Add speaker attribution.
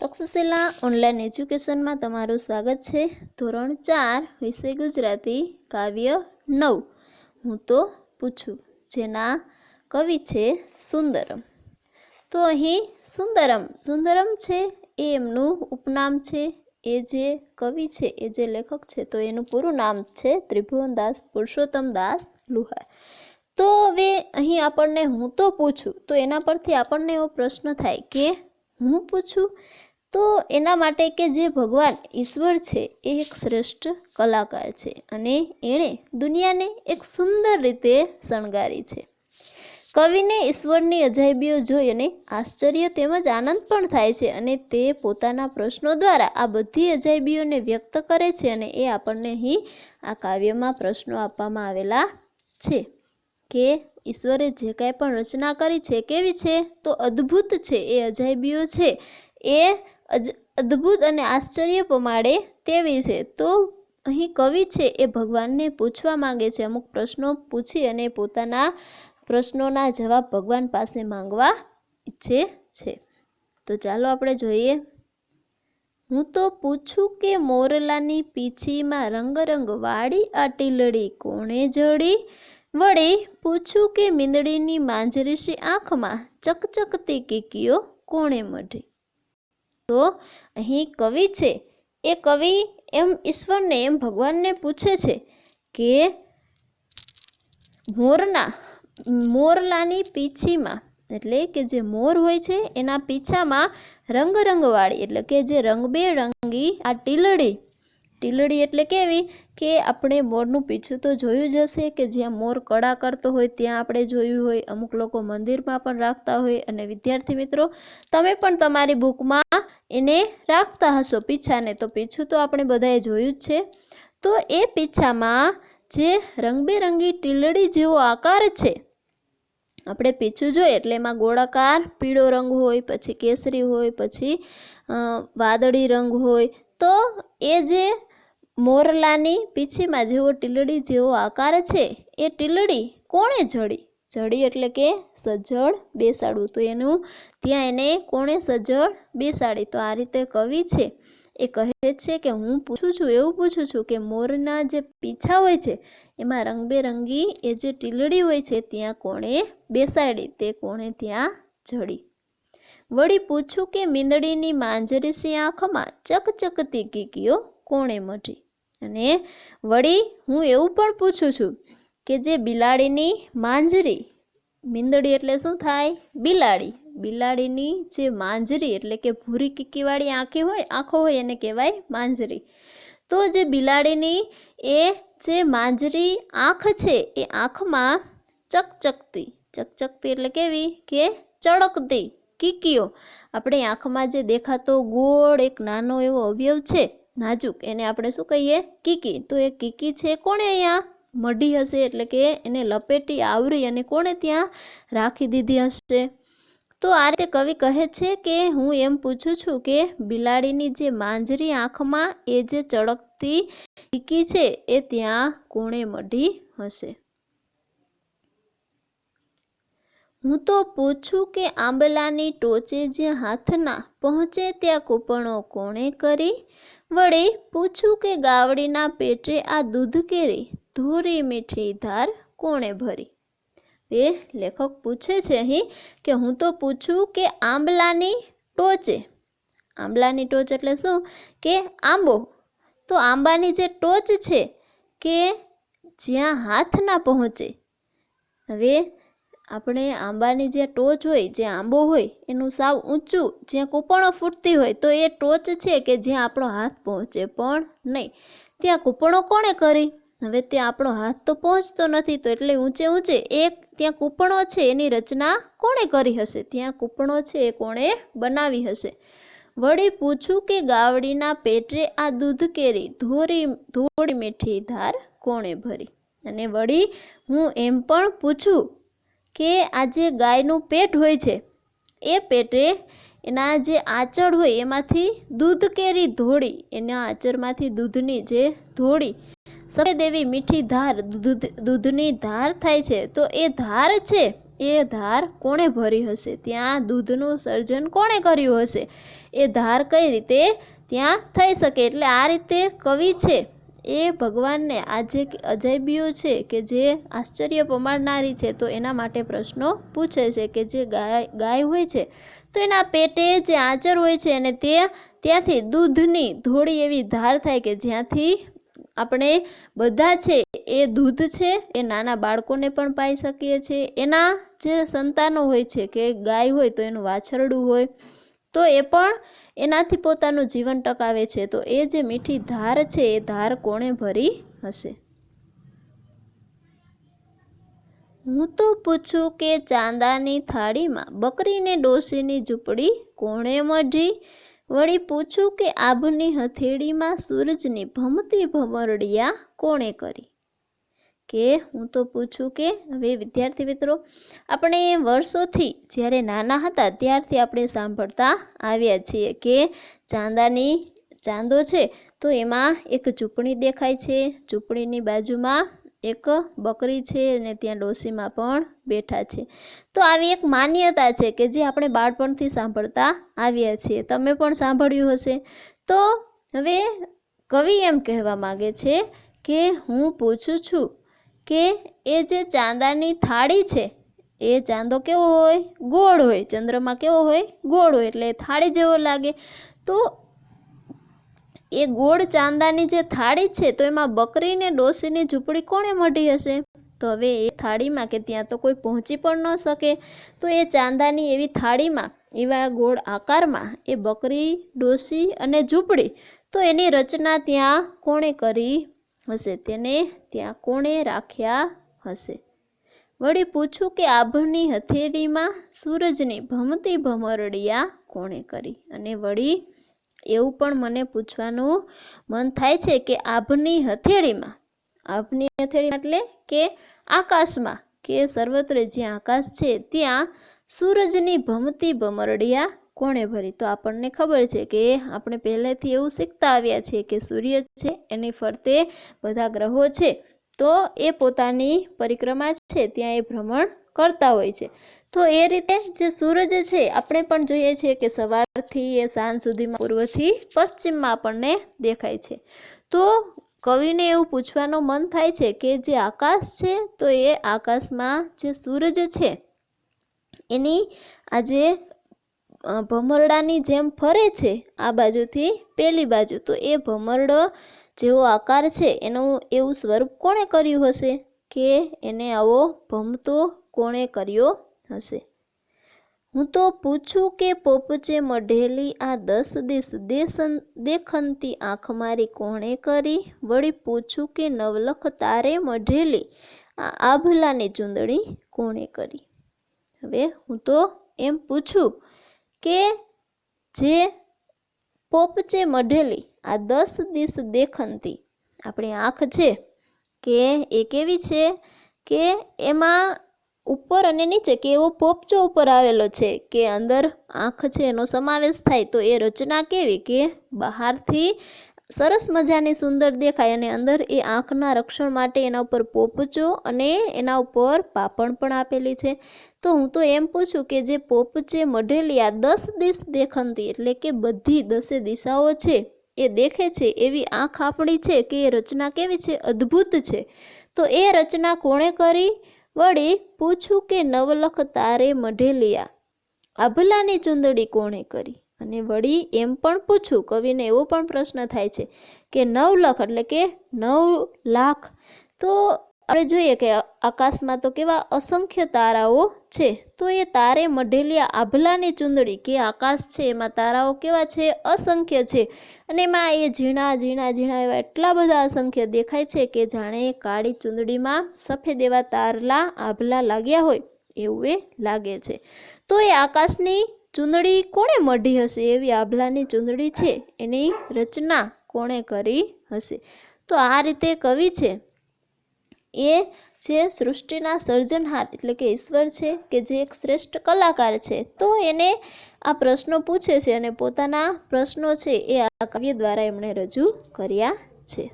Speaker 1: Takshashila online એજ્યુકેશનમાં તમારું સ્વાગત છે. ધોરણ ચાર, વિષય ગુજરાતી, કાવ્ય નવ. હું તો પૂછું, જેના કવિ છે સુંદરમ. તો અહીં સુંદરમ સુંદરમ છે એ એમનું ઉપનામ છે. એ જે કવિ છે, એ જે લેખક છે, તો એનું પૂરું નામ છે ત્રિભુવનદાસ પુરુષોત્તમ દાસ લુહાર. તો હવે અહીં આપણને હું તો પૂછું, તો એના પરથી આપણને એવો પ્રશ્ન થાય કે હું પૂછું તો એના માટે કે જે ભગવાન ઈશ્વર છે, એ એક શ્રેષ્ઠ કલાકાર છે અને એણે દુનિયાને એક સુંદર રીતે શણગારી છે. કવિને ઈશ્વરની અજાયબીઓ જોઈ અને આશ્ચર્ય તેમજ આનંદ પણ થાય છે અને તે પોતાના પ્રશ્નો દ્વારા આ બધી અજાયબીઓને વ્યક્ત કરે છે અને એ આપણને અહીં આ કાવ્યમાં પ્રશ્નો આપવામાં આવેલા છે કે ઈશ્વરે જે કાંઈ પણ રચના કરી છે કેવી છે? તો અદ્ભુત છે, એ અજાયબીઓ છે, એ અદ્ભુત અને આશ્ચર્ય પમાડે તેવી છે તો અહીં કવિ છે એ ભગવાનને પૂછવા માંગે છે. અમુક પ્રશ્નો પૂછી અને પોતાના પ્રશ્નોના જવાબ ભગવાન પાસે માંગવા ઈચ્છે છે. તો ચાલો આપણે જોઈએ. હું તો પૂછું કે મોરલાની પીછીમાં રંગરંગ વાળી આ ટીલડી કોણે જડી? વડે પૂછું કે મીંદડીની માંજરીશી આંખમાં ચકચકતી કીકીઓ કોણે મઢી? તો અહીં કવિ છે. એ કવિ એમ ઈશ્વરને, એમ ભગવાનને પૂછે છે કે, મોરના, મોરલાની પીછીમાં, એટલે કે જે મોર હોય છે, એના પીછામાં રંગરંગવાળી, એટલે કે જે રંગબેરંગી આ ટીલડી ટીલડી એટલે કેવી કે આપણે મોરનું પીછું તો જોયું જ હશે કે જ્યાં મોર કળા કરતો હોય ત્યાં આપણે જોયું હોય, અમુક લોકો મંદિરમાં પણ રાખતા હોય અને વિદ્યાર્થી મિત્રો, તમે પણ તમારી બુકમાં એને રાખતા હશો પીછાને, તો પીછું તો આપણે બધાએ જોયું જ છે. તો એ પીછામાં જે રંગબેરંગી ટીલડી જેવો આકાર છે, આપણે પીછું જોઈએ એટલે એમાં ગોળાકાર, પીળો રંગ હોય, પછી કેસરી હોય, પછી વાદળી રંગ હોય, તો એ જે મોરલાની પીછીમાં જેવો ટીલડી જેવો આકાર છે, એ ટીલડી કોણે જડી? જડી એટલે કે સજ્જડ બેસાડવું. તો એનું ત્યાં એને કોણે સજ્જડ બેસાડી? તો આ રીતે કવિ છે, એ કહે છે કે હું પૂછું છું, એવું પૂછું છું કે મોરના જે પીછા હોય છે, એમાં રંગબેરંગી એ જે ટીલડી હોય છે, ત્યાં કોણે બેસાડી? તે કોણે ત્યાં જડી? વળી પૂછું કે મીંદડીની માંજરીસી આંખમાં ચકચકતી કીકીઓ કોણે મઢી? અને વળી હું એવું પણ પૂછું છું કે જે બિલાડીની માંજરી, મીંદડી એટલે શું થાય? બિલાડી. બિલાડીની જે માંજરી એટલે કે ભૂરી કીકીવાળી આંખી હોય, આંખો હોય એને કહેવાય માંજરી. તો જે બિલાડીની એ જે માંજરી આંખ છે, એ આંખમાં ચકચકતી. ચકચકતી એટલે કેવી? કે ચળકતી. કીકીઓ. આપણી આંખમાં જે દેખાતો ગોળ એક નાનો એવો અવયવ છે નાજુક. એને આપણે શું કહીએ? કીકી. તો એ કીકી છે કોણે અહીંયા? મઢી હશે એટલે કે એને લપેટી, આવરી અને કોણે ત્યાં રાખી દીધી હશે? તો આ રીતે કવિ કહે છે કે હું એમ પૂછું છું કે બિલાડીની જે માંજરી આંખમાં એ જે ચળકતી કીકી છે, એ ત્યાં કોણે મઢી હશે? હું તો પૂછું કે આંબલાની ટોચે જ્યાં હાથના પહોંચે ત્યાં કૂપણો કોણે કરી? વળી પૂછું કે ગાવડીના પેટે આ દૂધ કેરી? ધોરી મીઠી ધાર કોણે ભરી? એ લેખક પૂછે છે અહીં કે હું તો પૂછું કે આંબલાની ટોચે? આંબલાની ટોચ એટલે શું? કે આંબો? તો આંબાની જે ટોચ છે કે જ્યાં હાથ ના પહોંચે. હવે આપણે આંબાની જે ટોચ હોય, જે આંબો હોય, એનું સાવ ઊંચું, જ્યાં કૂપણો ફૂટતી હોય, તો એ ટોચ છે કે જ્યાં આપણો હાથ પહોંચે. પણ નહીં, ત્યાં કૂપણો કોણે કરી? હવે ત્યાં આપણો હાથ તો પહોંચતો નથી, તો એટલે ઊંચે ઊંચે એક ત્યાં કૂપણો છે, એની રચના કોણે કરી હશે? ત્યાં કૂપણો છે એ કોણે બનાવી હશે? વળી પૂછું કે ગાવડીના પેટે આ દૂધ કેરી ધોરી, ધોળી મીઠી ધાર કોણે ભરી? અને વળી હું એમ પણ પૂછું કે આ જે ગાયનું પેટ હોય છે, એ પેટે એના જે આંચળ હોય એમાંથી દૂધ કેરી ધોળી, એના આંચળમાંથી દૂધની જે ધોળી, સફેદ એવી મીઠી ધાર, દૂધ, દૂધની ધાર થાય છે, તો એ ધાર છે, એ ધાર કોણે ભરી હશે? ત્યાં દૂધનું સર્જન કોણે કર્યું હશે? એ ધાર કઈ રીતે ત્યાં થઈ શકે? એટલે આ રીતે કવિ છે એ ભગવાનને આ જે અજાયબીઓ છે કે જે આશ્ચર્ય પમાડનારી છે, તો એના માટે પ્રશ્નો પૂછે છે કે જે ગાય ગાય હોય છે, તો એના પેટે જે આંચર હોય છે અને તે ત્યાંથી દૂધની થોડી એવી ધાર થાય કે જ્યાંથી આપણે બધા છે એ દૂધ છે, એ નાના બાળકોને પણ પાઈ શકીએ છીએ. એના જે સંતાનો હોય છે કે ગાય હોય તો એનું વાછરડું હોય તો એ પણ એનાથી પોતાનું જીવન ટકાવે છે. તો એ જે મીઠી ધાર છે, એ ધાર કોણે ભરી હશે? હું તો પૂછું કે ચાંદાની થાળીમાં બકરીને ડોશીની ઝૂંપડી કોણે મઢી? વળી પૂછું કે આભની હથેળીમાં સૂરજની ભમતી ભમરડિયા કોણે કરી? કે હું તો પૂછું કે હવે વિદ્યાર્થી મિત્રો, આપણે વર્ષોથી જ્યારે નાના હતા ત્યારથી આપણે સાંભળતા આવ્યા છીએ કે ચાંદાની ચાંદો છે તો એમાં એક ઝૂંપડી દેખાય છે. ઝૂંપડીની બાજુમાં એક બકરી છે અને ત્યાં ડોશીમાં પણ બેઠા છે. તો આવી એક માન્યતા છે કે જે આપણે બાળપણથી સાંભળતા આવ્યા છીએ. તમે પણ સાંભળ્યું હશે. તો હવે કવિ એમ કહેવા માગે છે કે હું પૂછું છું કે એ જે ચાંદાની થાળી છે, એ ચાંદો કેવો હોય? ગોળ હોય. ચંદ્રમાં કેવો હોય? ગોળ હોય. એટલે થાળી જેવો લાગે. તો એ ગોળ ચાંદાની જે થાળી છે, તો એમાં બકરીને ડોશીની ઝૂંપડી કોણે મઢી હશે? તો હવે એ થાળીમાં કે ત્યાં તો કોઈ પહોંચી પણ ન શકે. તો એ ચાંદાની એવી થાળીમાં, એવા ગોળ આકારમાં એ બકરી ડોશી અને ઝૂંપડી, તો એની રચના ત્યાં કોણે કરી? હશે. તેને ત્યાં કોણે રાખ્યા હશે? વળી પૂછું કે આભની હથેળીમાં સૂરજની ભમતી ભમરડિયા કોણે કરી? અને વળી એવું પણ મને પૂછવાનું મન થાય છે કે આભની હથેળીમાં, આભની હથેળી એટલે કે આકાશમાં, કે સર્વત્ર જ્યાં આકાશ છે ત્યાં સૂરજની ભમતી ભમરડિયા કોણે ભરી? તો આપણને ખબર છે કે આપણે પહેલેથી એવું શીખતા આવ્યા છીએ કે સૂર્ય છે, એની ફરતે બધા ગ્રહો છે. તો એ પોતાની પરિક્રમા છે, ત્યાં એ ભ્રમણ કરતા હોય છે. તો એ રીતે જે સૂરજ છે, આપણે પણ જોઈએ છીએ કે સવારથી એ સાંજ સુધીમાં, પૂર્વથી પશ્ચિમમાં આપણને દેખાય છે. તો કવિને એવું પૂછવાનું મન થાય છે કે જે આકાશ છે, તો એ આકાશમાં જે સૂરજ છે, એની આજે ભમરડાની જેમ ફરે છે આ બાજુથી પેલી બાજુ. તો એ ભમરડો જેવો આકાર છે, એનું એવું સ્વરૂપ કોણે કર્યું હશે કે એને આવો ભમતો કોણે કર્યો હશે? હું તો પૂછું કે પોપચે મઢેલી આ દસ દિસ દેસન દેખનતી આંખ મારી કોણે કરી? વળી પૂછું કે નવલખ તારે મઢેલી આ આભલાની ચૂંદડી કોણે કરી? હવે હું તો એમ પૂછું કે જે પોપચે મઢેલી, આ દસ દિશ દેખંતી. આપણી આંખ છે કે એ કેવી છે કે એમાં ઉપર અને નીચે કે એવો પોપચો ઉપર આવેલો છે કે અંદર આંખ છે એનો સમાવેશ થાય તો એ રચના કેવી કે બહારથી સરસ મજાની સુંદર દેખાય અને અંદર એ આંખના રક્ષણ માટે એના ઉપર પોપચો અને એના ઉપર પાપણ પણ આપેલી છે. તો હું તો એમ પૂછું કે જે પોપચે મઢેલી આ દસ દિશ દેખંતી એટલે કે બધી દસે દિશાઓ છે, એ દેખે છે, એવી આંખ આપણી છે કે એ રચના કેવી છે? અદ્ભુત છે. તો એ રચના કોણે કરી? વળી પૂછું કે નવલખ તારે મઢેલિયા આભલાની ચુંદડી કોણે કરી? અને વળી એમ પણ પૂછું, કવિને એવો પણ પ્રશ્ન થાય છે કે નવ લખ એટલે કે નવ લાખ. તો આપણે જોઈએ કે આકાશમાં તો કેવા અસંખ્ય તારાઓ છે. તો એ તારે મઢેલી આભલાની ચૂંદડી કે આકાશ છે, એમાં તારાઓ કેવા છે? અસંખ્ય છે. અને એમાં એ ઝીણા ઝીણા ઝીણા એવા એટલા બધા અસંખ્ય દેખાય છે કે જાણે કાળી ચૂંદડીમાં સફેદ એવા તારલા, આભલા લાગ્યા હોય, એવું એ લાગે છે. તો એ આકાશની ચૂંદડી કોણે મઢી હશે? એવી આભલાની ચૂંદડી છે. એની રચના કોણે કરી હશે? તો આ રીતે કવિ છે. એ જે સૃષ્ટિના સર્જનહાર એટલે કે ઈશ્વર છે કે જે એક શ્રેષ્ઠ કલાકાર છે, તો એને આ પ્રશ્નો પૂછે છે અને પોતાના પ્રશ્નો છે એ આ કાવ્ય દ્વારા એમણે રજૂ કર્યા છે.